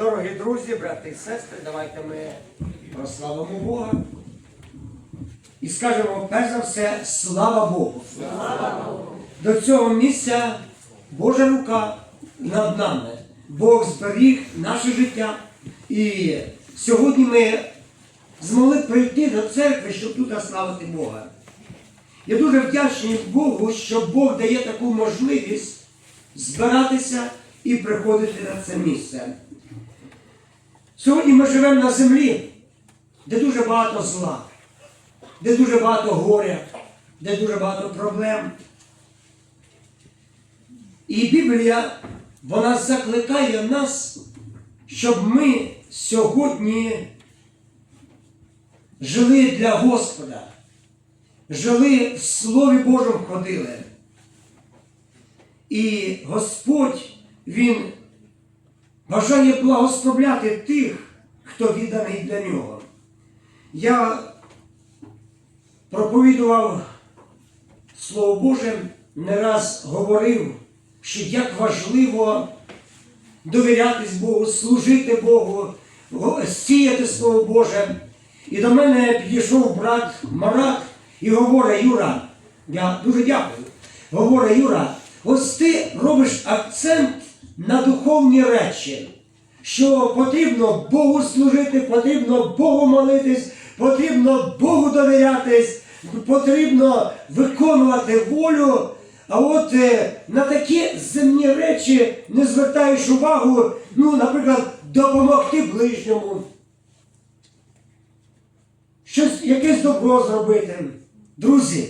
Дорогі друзі, брати і сестри, давайте ми прославимо Бога. І скажемо, перш за все, слава Богу. До цього місця Божа рука над нами. Бог зберіг наше життя. І сьогодні ми змогли прийти до церкви, щоб тут славити Бога. Я дуже вдячний Богу, що Бог дає таку можливість збиратися і приходити на це місце. Сьогодні ми живемо на землі, де дуже багато зла, де дуже багато горя, де дуже багато проблем. І Біблія, вона закликає нас, щоб ми сьогодні жили для Господа, жили в Слові Божому ходили. І Господь, Він бажає благословляти тих, хто відданий для нього. Я проповідував Слово Боже, не раз говорив, що як важливо довірятись Богу, служити Богу, сіяти Слово Боже. І до мене підійшов брат Марат і говорить, Юра, я дуже дякую. Говорить, Юра, ось ти робиш акцент на духовні речі, що потрібно Богу служити, потрібно Богу молитись, потрібно Богу довірятись, потрібно виконувати волю. А от е, на такі земні речі не звертаєш увагу, ну, наприклад, допомогти ближньому, щось, якесь добро зробити. Друзі,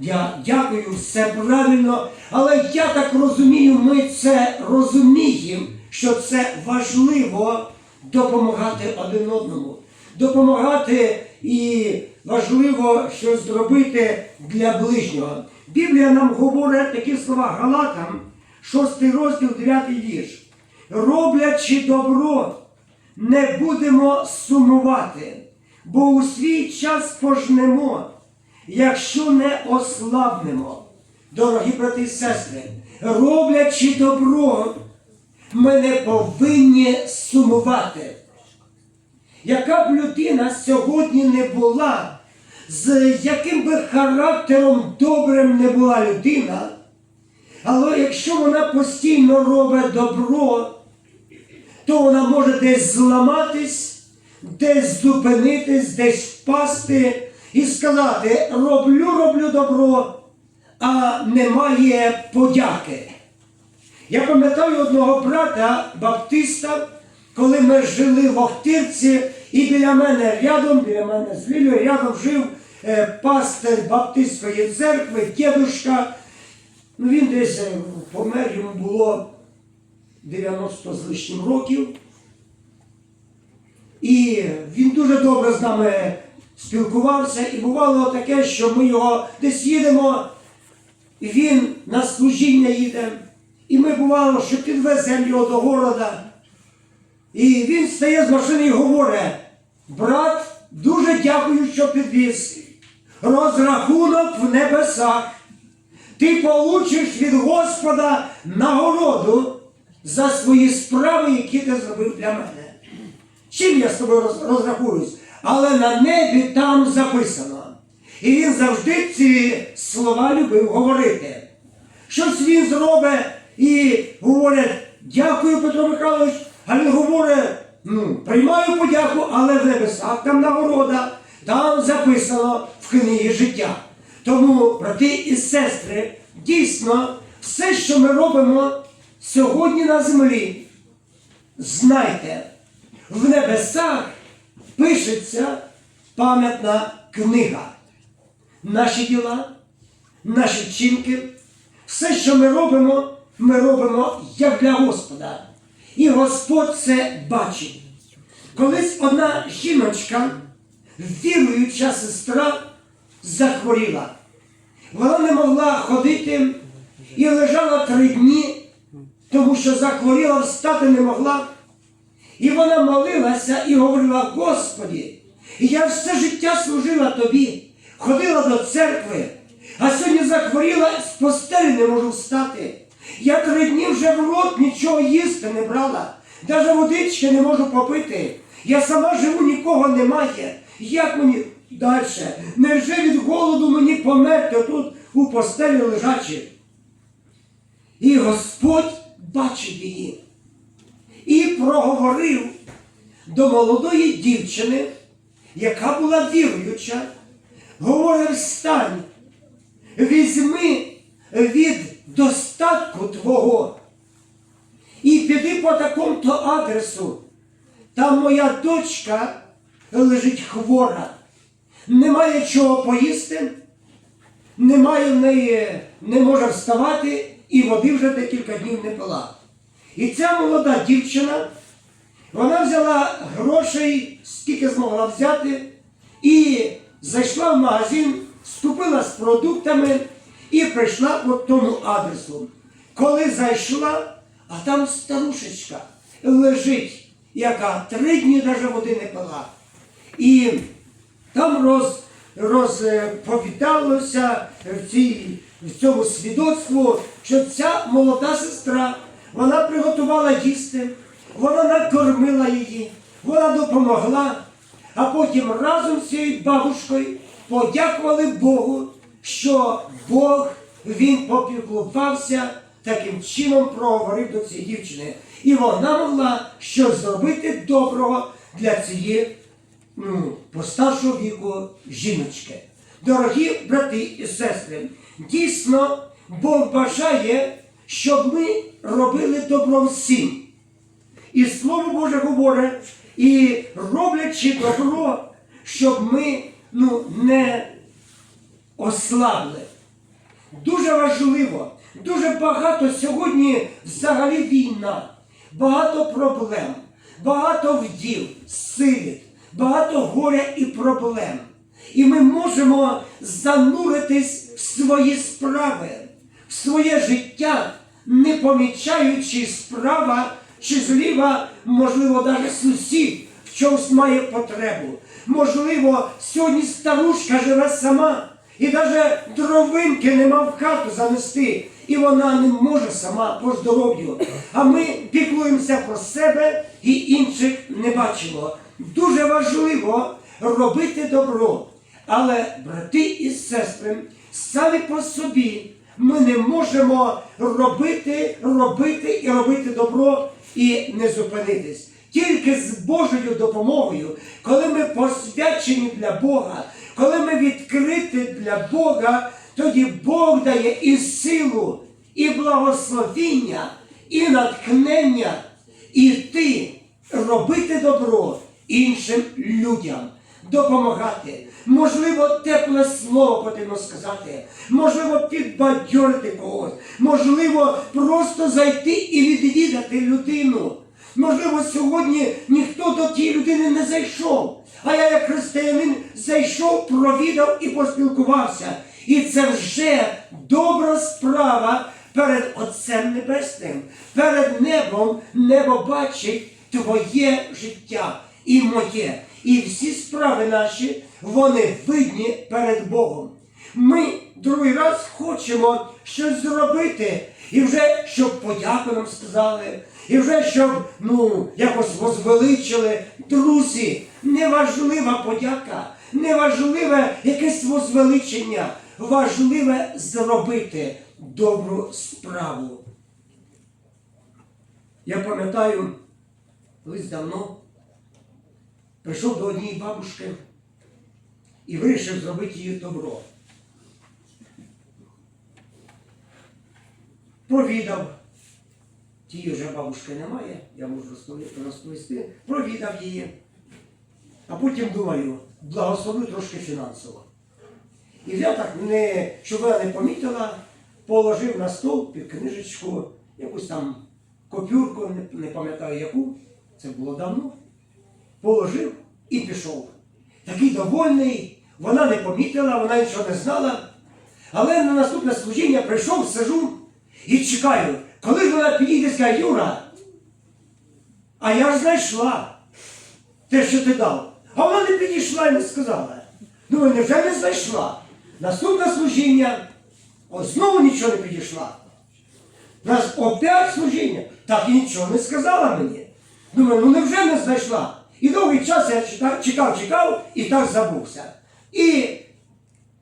я дякую, все правильно, але я так розумію, ми це розуміємо, що це важливо допомагати один одному. Допомагати і важливо щось зробити для ближнього. Біблія нам говорить такі слова Галатам, 6 розділ, 9 вірш. Роблячи добро, не будемо сумувати, бо у свій час пожнемо, якщо не ослабнемо. Дорогі брати і сестри, роблячи добро, ми не повинні сумувати. Яка б людина сьогодні не була, з яким би характером добрим не була людина, але якщо вона постійно робить добро, то вона може десь зламатись, десь зупинитись, десь впасти і сказати: роблю, роблю добро, а немає подяки. Я пам'ятаю одного брата Баптиста, коли ми жили в Охтирці, і біля мене рядом, біля мене з Лілею рядом жив е, пастир Баптистської церкви, дідушка. Ну, він десь е, помер, йому було 90 з лишнім років. І він дуже добре з нами спілкувався, і бувало таке, що ми його десь їдемо, і він на служіння їде. І ми бувало, що підвеземо його до города. І він стає з машини і говорить, брат, дуже дякую, що підвіз. Розрахунок в небесах. Ти получиш від Господа нагороду за свої справи, які ти зробив для мене. Чим я з тобою розрахуюсь? Але на небі там записано. І він завжди ці слова любив говорити. Щось він зробить і говорить, дякую, Петро Михайлович, а він говорить, ну, приймаю подяку, але в небесах там нагорода, там записано в книгі життя. Тому, брати і сестри, дійсно, все, що ми робимо сьогодні на землі, знайте, в небесах пишеться пам'ятна книга. Наші діла, наші вчинки, все, що ми робимо, ми робимо як для Господа. І Господь це бачить. Колись одна жіночка, віруюча сестра, захворіла. Вона не могла ходити і лежала три дні, тому що захворіла, встати не могла. І вона молилася і говорила: Господі, я все життя служила тобі, ходила до церкви, а сьогодні захворіла, з постелі не можу встати. Я три дні вже в рот нічого їсти не брала. Навіть водички не можу попити. Я сама живу, нікого немає. Як мені далі? Невже від голоду мені померти тут у постелі лежачи? І Господь бачив її проговорив до молодої дівчини, яка була віруюча, говорив, встань, візьми від достатку твого і піди по такому-то адресу. Там моя дочка лежить хвора, немає чого поїсти, немає в неї, не може вставати, і води вже декілька днів не пила. І ця молода дівчина, вона взяла грошей, скільки змогла взяти, і зайшла в магазин, вступила з продуктами і прийшла по тому адресу. Коли зайшла, а там старушечка лежить, яка три дні навіть води не пила. І там роз, розповідалося в, цій, в цьому свідоцтву, що ця молода сестра, вона приготувала їсти, вона накормила її, вона допомогла, а потім разом з цією бабушкою подякували Богу, що Бог він попіклувався, таким чином проговорив до цієї дівчини. І вона могла щось зробити доброго для цієї ну, постаршого віку жіночки. Дорогі брати і сестри, дійсно Бог бажає, щоб ми робили добро всім. І Слово Боже говорить, і роблячи добро, щоб ми ну, не ослабли. Дуже важливо, дуже багато сьогодні взагалі війна, багато проблем, багато вдів, силіт, багато горя і проблем. І ми можемо зануритись в свої справи, в своє життя, не помічаючи справа чи зліва, можливо, навіть сусід в чомусь має потребу. Можливо, сьогодні старушка живе сама. І навіть дровинки нема в хату занести, і вона не може сама по здоров'ю. А ми піклуємося про себе і інших не бачимо. Дуже важливо робити добро. Але, брати і сестри, самі по собі ми не можемо робити, робити і робити добро і не зупинитись. Тільки з Божою допомогою, коли ми посвячені для Бога, коли ми відкриті для Бога, тоді Бог дає і силу, і благословіння, і натхнення іти, робити добро іншим людям, допомагати. Можливо, тепле слово потрібно сказати, можливо, підбадьорити когось, можливо, просто зайти і відвідати людину. Можливо, сьогодні ніхто до тієї людини не зайшов. А я, як християнин, зайшов, провідав і поспілкувався. І це вже добра справа перед Отцем Небесним, перед небом небо бачить твоє життя і моє. І всі справи наші, вони видні перед Богом. Ми другий раз хочемо щось зробити, і вже щоб подяку нам сказали, і вже щоб ну, якось возвеличили. Друзі, неважлива подяка, неважливе якесь возвеличення, важливе зробити добру справу. Я пам'ятаю, колись давно прийшов до однієї бабушки і вирішив зробити їй добро. Провідав. Тієї вже бабушки немає, я можу розпові- розповісти. Провідав її. А потім думаю, благословлю трошки фінансово. І взяв так, не, щоб вона не помітила, положив на стол під книжечку якусь там копюрку, не пам'ятаю яку, це було давно. Положив і пішов. Такий довольний, вона не помітила, вона нічого не знала. Але на наступне служіння прийшов, сижу і чекаю, коли ж вона підійде і Юра, а я ж знайшла те, що ти дав. А вона не підійшла і не сказала. Думаю, невже не знайшла? Наступне служіння, от знову нічого не підійшла. Нас опять служіння, так і нічого не сказала мені. Думаю, ну невже не знайшла? І довгий час я читав, чекав, чекав і так забувся. І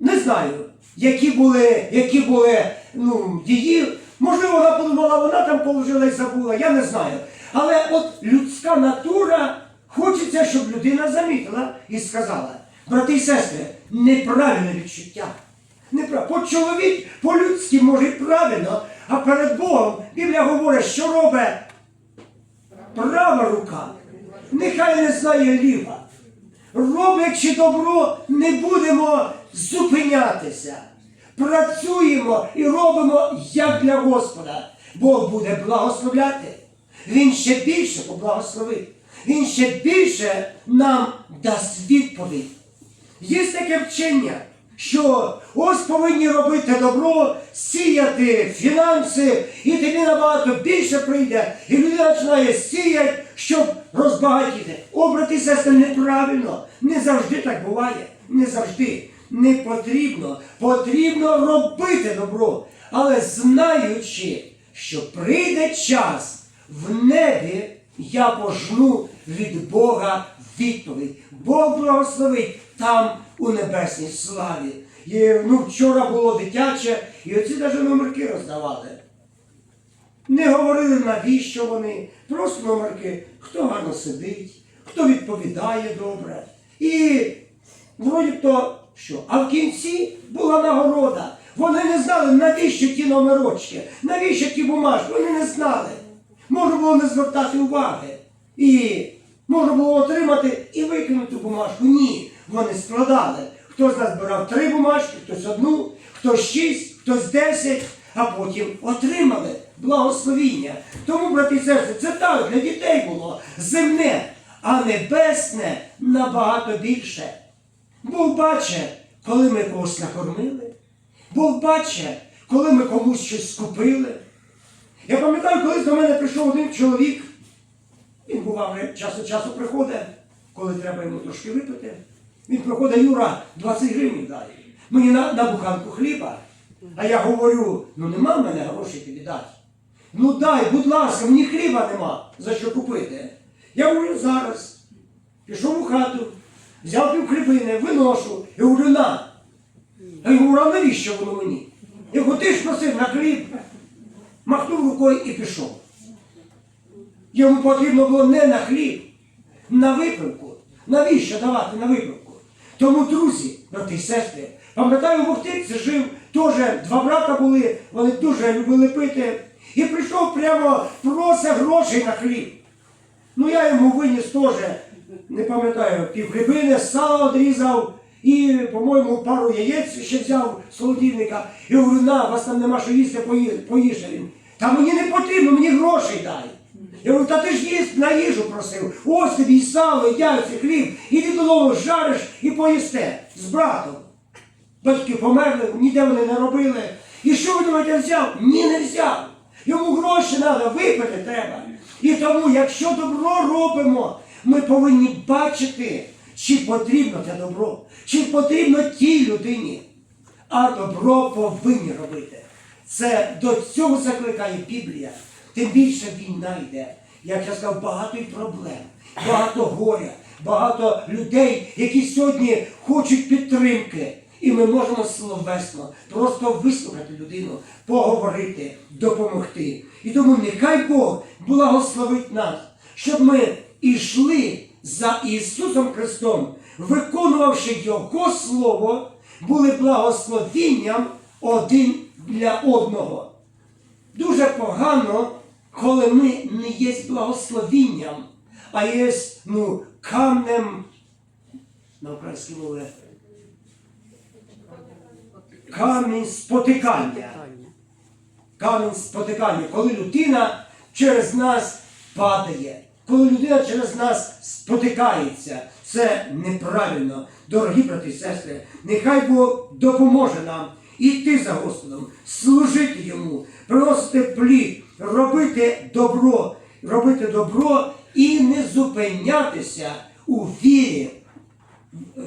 не знаю, які були, які були ну, її. Можливо, вона подумала, вона там положила і забула, я не знаю. Але от людська натура хочеться, щоб людина замітила і сказала, брати і сестри, неправильне відчуття. Неправ... По чоловік, по-людськи, може і правильно, а перед Богом Біблія говорить, що робить права рука, нехай не знає ліва. Роблячи добро, не будемо зупинятися. Працюємо і робимо як для Господа. Бог буде благословляти. Він ще більше поблагословить. Він ще більше нам дасть відповідь. Є таке вчення, що ось повинні робити добро, сіяти фінанси, і тобі набагато більше прийде, і людина починає сіяти, щоб розбагатіти. О, брати сестри, неправильно. Не завжди так буває. Не завжди. Не потрібно. Потрібно робити добро. Але знаючи, що прийде час в небі, я пожну від Бога відповідь. Бог благословить там у небесній славі. І, ну, вчора було дитяче, і оці навіть номерки роздавали. Не говорили, навіщо вони, просто номерки, хто гарно сидить, хто відповідає добре. І вроді то що? А в кінці була нагорода. Вони не знали, навіщо ті номерочки, навіщо ті бумажки, вони не знали. Можна було не звертати уваги. І можна було отримати і викинути бумажку. Ні, вони складали. Хтось назбирав три бумажки, хтось одну, хтось шість, хтось десять, а потім отримали благословіння. Тому, брати і сестри, це так для дітей було земне, а небесне набагато більше. Бог бачить, коли ми когось накормили. Бог бачить, коли ми комусь щось скупили. Я пам'ятаю, колись до мене прийшов один чоловік. Він бував час від часу приходить, коли треба йому трошки випити. Він приходить, Юра, 20 гривень дай. Мені на, на буханку хліба. А я говорю, ну нема в мене грошей тобі дати. Ну дай, будь ласка, мені хліба нема, за що купити. Я говорю, зараз. Пішов у хату, взяв пів хлібини, виношу і говорю, на. Я говорю, а навіщо воно мені? Я говорю, ти ж просив на хліб. Махнув рукою і пішов. Йому потрібно було не на хліб, на випивку. Навіщо давати на випивку? Тому, друзі, брати і сестри, пам'ятаю, в жив теж два брата були, вони дуже любили пити. І прийшов прямо просить грошей на хліб. Ну я йому виніс теж, не пам'ятаю, півхлібини, сало одрізав і, по-моєму, пару яєць ще взяв з холодильника. І говорю, на, вас там нема що їсти, пої- він. Та мені не потрібно, мені грошей дай. Я говорю, та ти ж їсть на їжу просив. Ось тобі і сало, і яйця, хліб, іди додому, жариш і поїсте з братом. Батьки померли, ніде вони не робили. І що ви думаєте, взяв? Ні, не взяв. Йому гроші треба, випити треба. І тому, якщо добро робимо, ми повинні бачити, чи потрібно те добро, чи потрібно тій людині. А добро повинні робити. Це до цього закликає Біблія. Тим більше війна йде. Як я сказав, багато і проблем, багато горя, багато людей, які сьогодні хочуть підтримки. І ми можемо словесно просто вислухати людину, поговорити, допомогти. І тому нехай Бог благословить нас, щоб ми йшли за Ісусом Христом, виконувавши Його Слово, були благословінням один для одного. Дуже погано, коли ми не є благословінням, а є ну, камнем на українській мові. Камінь спотикання. Камінь спотикання, коли людина через нас падає, коли людина через нас спотикається. Це неправильно. Дорогі брати і сестри, нехай Бог допоможе нам іти за Господом, служити йому, приносити плід, робити добро, робити добро і не зупинятися у вірі е,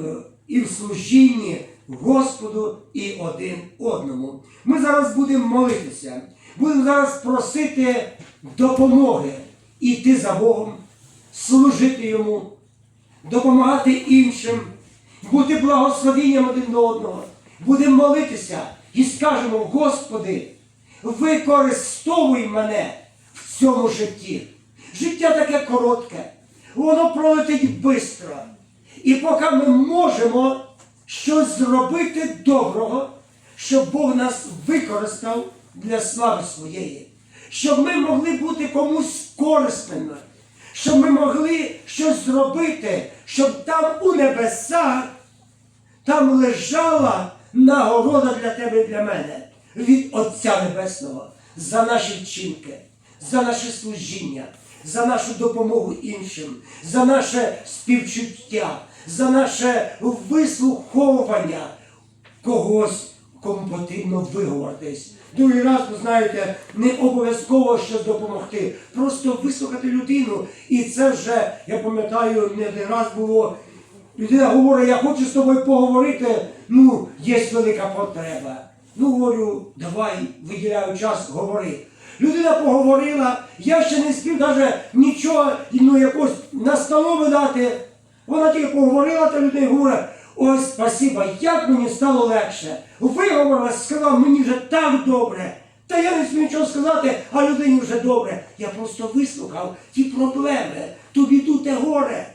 і в служінні Господу і один одному. Ми зараз будемо молитися, будемо зараз просити допомоги іти за Богом, служити йому, допомагати іншим, бути благословенням один до одного. Будемо молитися і скажемо, Господи, використовуй мене в цьому житті. Життя таке коротке, воно пролетить швидко. І поки ми можемо щось зробити доброго, щоб Бог нас використав для слави своєї, щоб ми могли бути комусь корисними, щоб ми могли щось зробити, щоб там у небесах там лежала нагорода для тебе і для мене від Отця Небесного за наші вчинки, за наше служіння, за нашу допомогу іншим, за наше співчуття, за наше вислуховування когось, кому потрібно виговоритись. Другий раз, ви знаєте, не обов'язково щось допомогти. Просто вислухати людину. І це вже, я пам'ятаю, не один раз було. Людина говорить, я хочу з тобою поговорити, ну, є велика потреба. Ну, говорю, давай, виділяю час, говори. Людина поговорила, я ще не спів навіть нічого, ну, якось настанови дати. Вона тільки поговорила, та людина говорить, ой, спасіба, як мені стало легше. Виговорила, сказала, мені вже так добре. Та я не смію нічого сказати, а людині вже добре. Я просто вислухав ті проблеми, ту біду, те горе.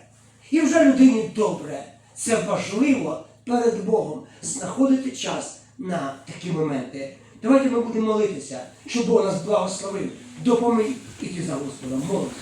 І вже людині добре. Це важливо перед Богом знаходити час на такі моменти. Давайте ми будемо молитися, щоб Бог нас благословив. Допоміг іти за Господом. Молимося.